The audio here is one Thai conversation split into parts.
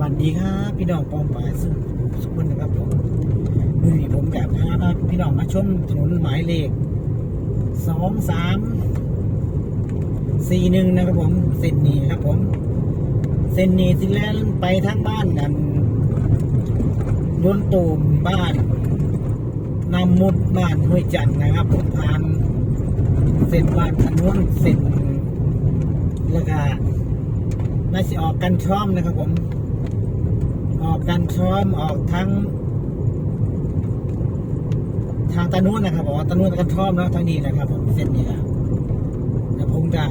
วัสดีครับพี่น้องปองป่ายสุสุขคนนะครับผมมือนี้ผมกับพาพี่น้องมาชมถนนหมายเลขสองสามสี่หนึ่งนะครับผมเส้นนี้ครับผมเส้นนี้สิแลนไปทางบ้านกันโดนตูมบ้านนำมุดบ้านห้วยจันนะครับผมผ่านเส้นบ้านถนนเส้นแล้วก็น่าจะออกกันช่อมนะครับผม ออกกันช่อมออกทั้ง ทางตะนุ่นนะครับบอกว่าตะนุ่นกันช่อมแล้วทางนี้นะครับผมเส้นนี้นะแต่ผมจะ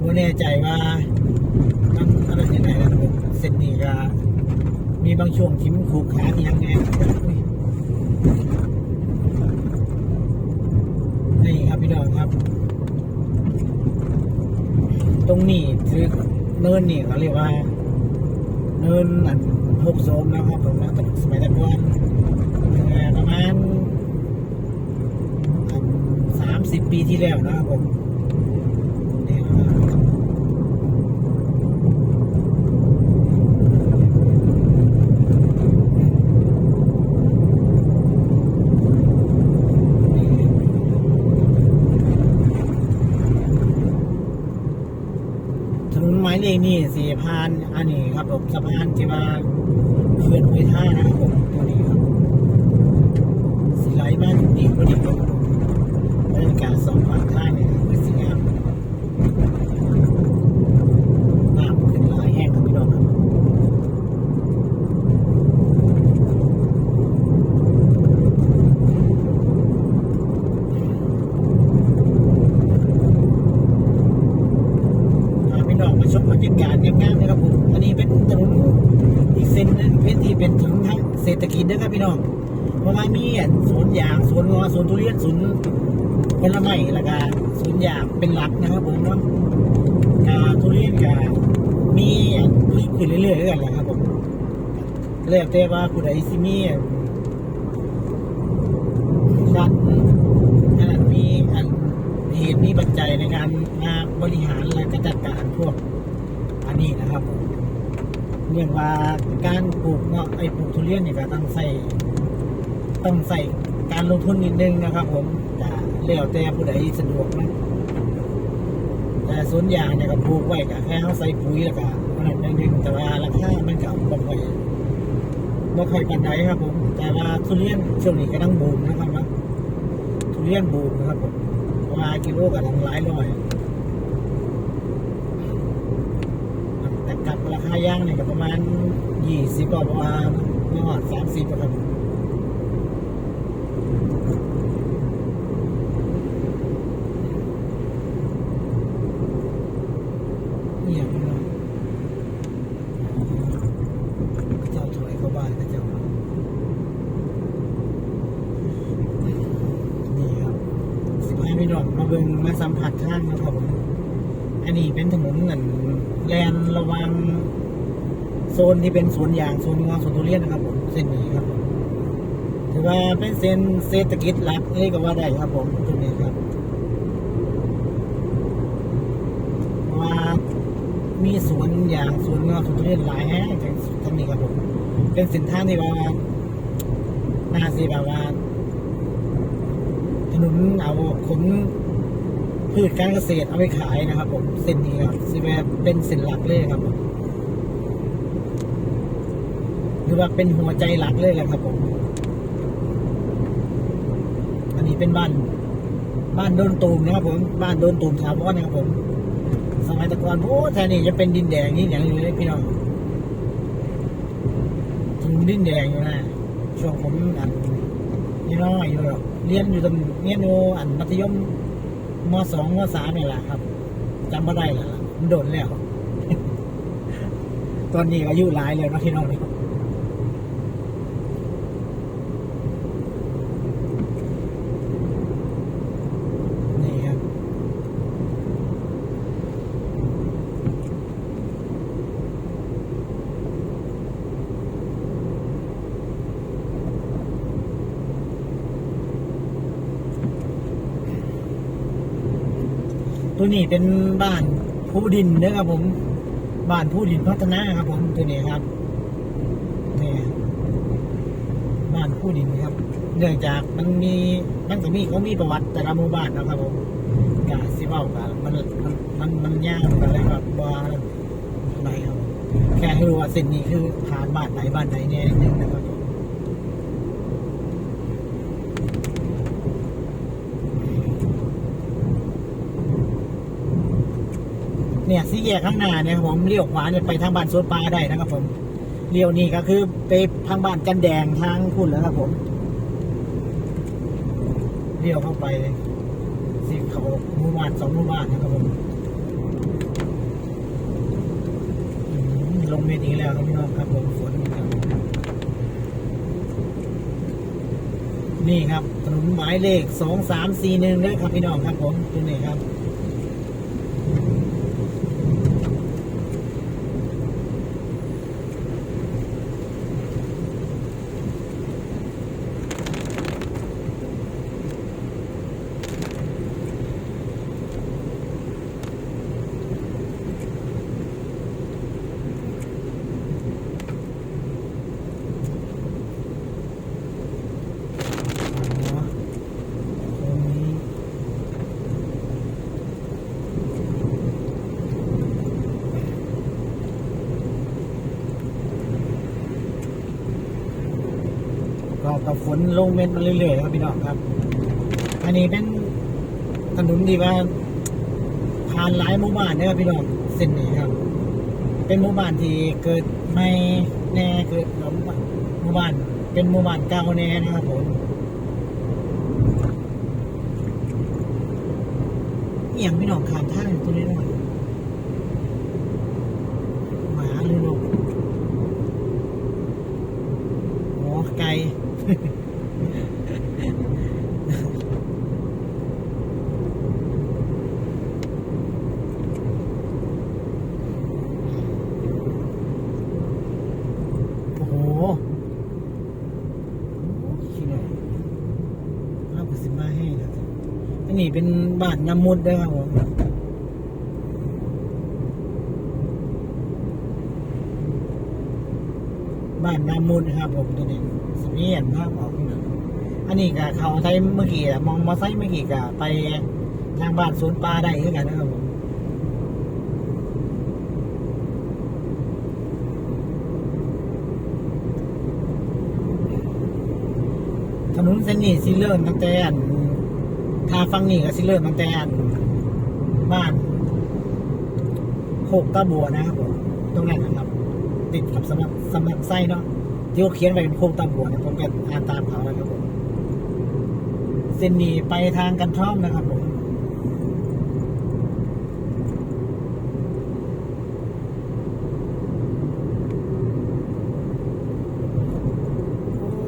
ไม่แน่ใจว่ามันอะไรยังไงนะครับผมเส้นนี้ก็มีบางช่วงที่มันขูกขาที่ยังไงนี่ครับพี่น้องครับ ตรงนี้คือเนินนี่เขาเรียกว่า เนินอันหกโซมแล้วครับผมนะแต่สมัยแต่ก่อนประมาณสามสิบปีที่แล้วนะครับผมนี่นะครับถนนไม้ เลขนี่สี่พันอันนี้ครับผมสะพานที่ว่าเขื่อนห้วยท่านะครับผมตัวนี้ครับสิไหลมาถึงนี่พอดีครับบรรยากาศสองฝั่งท่าเนี่ยคือสีงามน้ำขึ้นหลายแห้งครับพี่น้องครับ พาพี่น้องมาชมบรรยากาศงามๆนะครับผม อันนี้เป็นถนนอีกเส้นหนึงเป็นที่เป็นถนนทางเศรษฐกิจนะครับพี่น้อง เพราะว่ามีอันสวนยางสวนงอสวนทุเรียนสวน ผลไม้แล้วก็สวนยางเป็นหลักนะครับผมเนาะกาทุเรียนกามีอันเพิ่มขึ้นเรื่อยๆกันแหละครับผมแล้วแต่ว่าผู้ใดสิมีอันรัฐอันนั้นมีอันเหตุมีปัจจัยในการมาบริหารและกจัดการพวก อันนี้นะครับผมเรียกว่าการปลูกเงาะไอ้ปลูกทุเรียนเนี่ยก็ต้องใส่ต้องใส่การลงทุนนิดนึงนะครับ ผมแต่ แล้วแต่ผู้ใดสะดวกนะแต่สวนยางเนี่ยก็ปลูกไว้ก็แค่เขาใส่ปุ๋ยแล้วก็อันนั้นนึงแต่ว่าราคามันก็บ่ค่อยบ่ค่อยปานใดครับ ผม แต่ว่าทุเรียนช่วงนี้ก็ต้องบูมนะครับว่าทุเรียนบูมนะครับผมราะว่ากิโลก็ต้องหลายร้อยแต่กับราคาย่างเนี่ยก็ประมาณยี่สิบกว่าประมาณไม่หอดสามสิบครับ เนี่ยพี่น้องเจ้าถอยเข้าบ้านนะเจ้านี่ครับสิบห้าพี่น้องมาเบิ่งมาสัมผัสท่านนะครับผมอั นนี้เป็นถนนเหมือนแลนระวังโซนที่เป็นสวนยางโซนงอสวนทุเรียนนะครับผมเส้นนี้ครับถือว่าเป็นเส้นเศรษฐกิจหลักเลยก็ว่าได้ครับผมตรงนี้ครับว่ามีสวนยางสวนงอกสวนทุเรียนหลายแห่งจากทางนี้ครับผมเป็นสินค้าที่ว่าน่าสิแบบว่าถนนเอาขน พืชการเกษตรเอาไปขายนะครับผมเส้นนี้ครับสิแบบเป็นเส้นหลักเลยครับผมหรือว่าเป็นหัวใจหลักเลยแหละครับผมอันนี้เป็นบ้าน บ้านโดนตูมนะครับผมบ้านโดนตูมถาวรนะครับผม สมัยตะกอนโอ้แทนนี่จะเป็นดินแดงนี่อย่างนี้เลยพี่น้องถึงดินแดงอยู่นะช่วงผมอันนี่น้อยอยู่หรอกเรียนอยู่ตรงเรียนอยู่อันมัธยม มสองมสามนี่แหละครับจำไม่ได้แล้วล่ะมันโดนแล้ว ตอนนี้อายุหลายเลยนะพี่น้องนี่นี่ ตัวนี้เป็นบ้านผู้ดินนะครับผม บ้านผู้ดินพัฒนาครับผมตัวนี้ครับนี่บ้านผู้ดินครับ เนื่องจากมันมีมันก็มีเขามีประวัติแต่ละหมู่บ้านนะครับผมกาสิเว้ากันมันมันมันมันยากกันเลยครับว่าอะไหนครับแค่ให้รู้ว่าเส้นนี้คือผ่านบ้านไหนบ้านไหนเนี่ยนิดนึงนะครับ เนี่ยสี่แยกข้างหน้าเนี่ยผมเลี้ยวขวาเนี่ยไปทางบ้านสวนปลาได้นะครับผมเลี้ยวนี่ก็คือไปทางบ้านจันแดงทางพุ่นแล้วครับผมเลี้ยวเข้าไปสิเขาหมู่บ้านสองหมู่บ้านนะครับผมลงเมทีแล้วครับพี่น้องครับผมฝนครับนี่ครับถนนหมายเลขสองสามสี่หนึ่งเลยครับพี่น้องครับผมตัวนี้ครับ ก็กับฝนลงเม็ดมาเรื่อยๆครับพี่น้องครับ อันนี้เป็นถนนที่ว่าผ่านหลายหมู่บ้านนะครับพี่น้องเส้นนี้ครับ เป็นหมู่บ้านที่เกิดไม่แน่เกิดหมู่บ้าน เป็นหมู่บ้านเก่าแน่นะครับผมอย่างพี่น้องขามทางอยู่ตัวนี้หน่อยหมาหรือลูกโอ้ไก่ โอ้โหขี้เหร่เอาไปสิมาให้นะอั นนี้เป็นบ้านน้ำมุดด้วยครับผมบ้านน้ำมุดนครับผมตัวนี้สเมียนภาพออกนี่นะอันนี้ก็เขาไทยเมื่อกี้มองมาไซเมื่อกี้ก็ไปทางบ้านสวนปลาได้ด้วยกันนะครับผมถนนเส้นนี้สิเริ่มตั้งแต่ ทางฟังนี่ก็สิเริ่มตั้งแต่บ้านโคกตาบัวนะครับผมตรงนั้นนะครับ ติดกับสำนักสำนักไส้เนาะที่เขาเขียนไว้เป็นโคกตาบัวเนี่ยผมก็อ่านตามเขาแล้วครับผมเส้นนี้ไปทางกันท่อมนะครับผม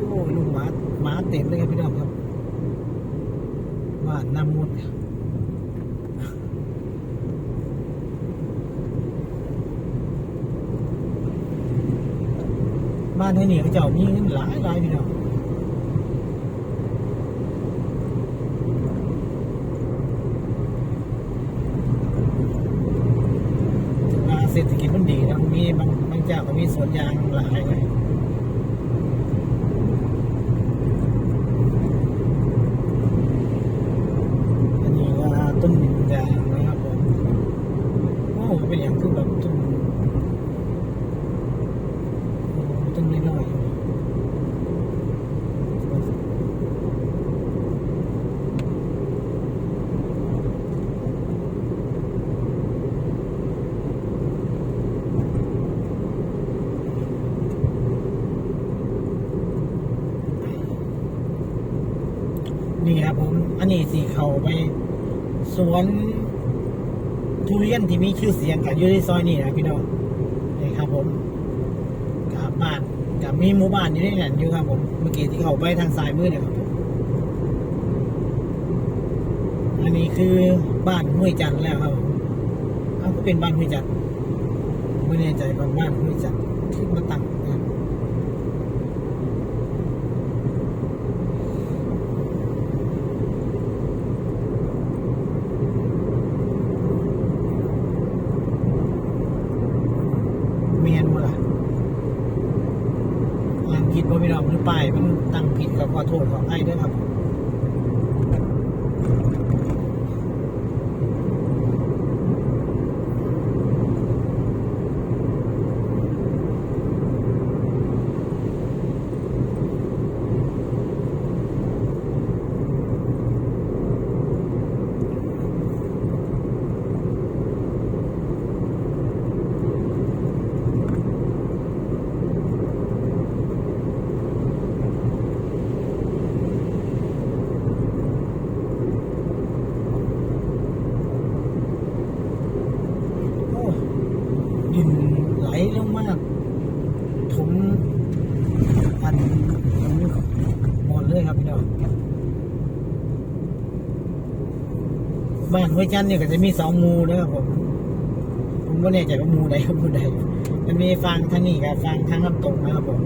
โอ้ลุงหมาหมาเต็มเลยครับพี่น้องครับานหน้ำมุดบ้านที่นี่เขาเจ้ามีเงินหลายหลายพี่น้องเศรษฐกิจมันดีนะมีบางบางเจ้าก็มีสวนยางหลายเลยอันนี้ว่าต้นยางนะครับผมโอ้เป็นอย่างคือแบบต้น ต้นน้อยๆนี่ครับผม อันนี้สีเขาไปสวนทุเรียนที่มีชื่อเสียงกับอยู่ในซอยนี่นะพี่น้องนี่ครับผมกับบ้านกับมีหมู่บ้านอยู่ในนั้นอยู่ครับผมเมื่อกี้ที่เขาไปทางซ้ายมือเนี่ยครับผมอันนี้คือบ้านห้วยจันทร์แล้วครับผมเอ้าก็เป็นบ้านห้วยจันทร์ไม่แน่ใจว่าบ้านห้วยจันทร์ที่มาตั้ง นบ่ล่ะอ่านผิดบ่พี่น้องหรือไปมันตั้งผิดก็ขอโทษขอให้ด้วยครับ บ้านห้วยจันทร์เนี่ยก็จะมีสองมูนะครับผมผมก็แน่ใจว่ามูใดกับมูใดมันมีฟังทางนี้กับฟังทางน้ำตกนะครับผม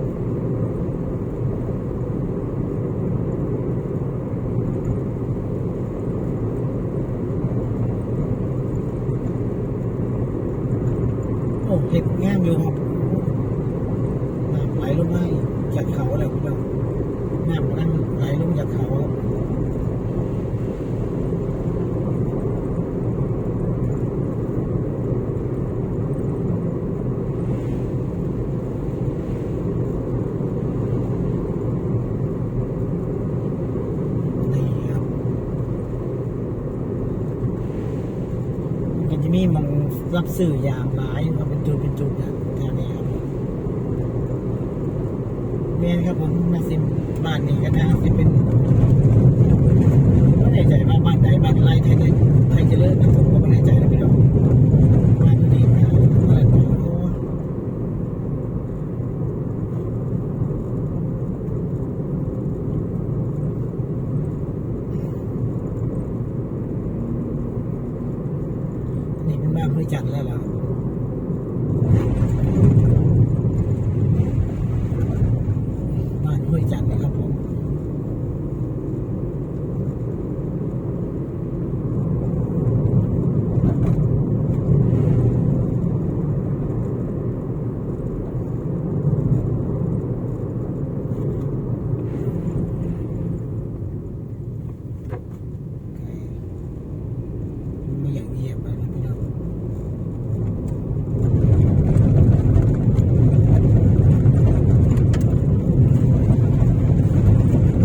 โอ้เห็ดงามอยู่ครับน้ำไหลลงมาจากเขาแล้วพี่น้องน้ำกำลังไหลลงจากเขาครับนี่ครับมันจะมีหมอง รับสื่ออย่างหลายครับเป็นจุดเป็นจุดนะแถวนี้ครับเมนครับผมมาซิมบ้านนี้กันนะจะเป็นไม่แน่ใจว่าบ้านไหนบ้านไรไทยไทยไทยเจริญนะผมก็ไม่แน่ใจนะพี่น้องบ้านนี้นะบ้านนี้โอ้ นี่เป็นบ้านบริจาคแล้วล่ะนห้วยจันทร์นะครับผม ไม่อย่างเงียบเลยนะพี่น้อง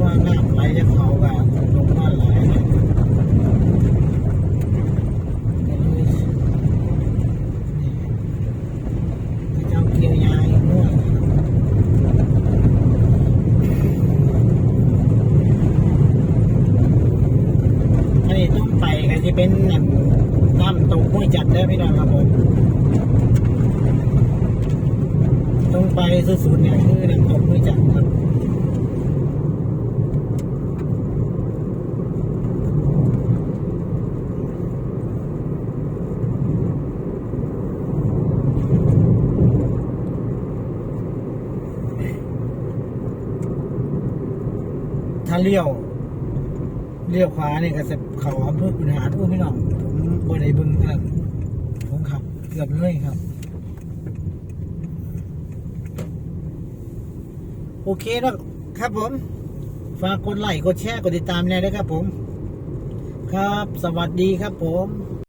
ว่าน้ำไหลจากเขากันลงมาไหลเนี่ยนี่เจ้าเกียวยายมั่วอันนี้ต้องไปกันที่เป็นน้ำตกห้วยจัดได้อพี่น้องครับผมต้องไปสุดๆเนี่ยคือน้ำตกห้วยจัดครับ ถ้าเลี้ยว เลี้ยวขวาเนี่ยก็จะเขาอำเภอคุณหารอู้พี่น้องผมบ่ได้บึงครับผมขับเกือบเลยครับ โอเคแล้วครับผม ฝากกดไลค์กดแชร์กดติดตามแน่ด้วยครับผม ครับ สวัสดีครับผม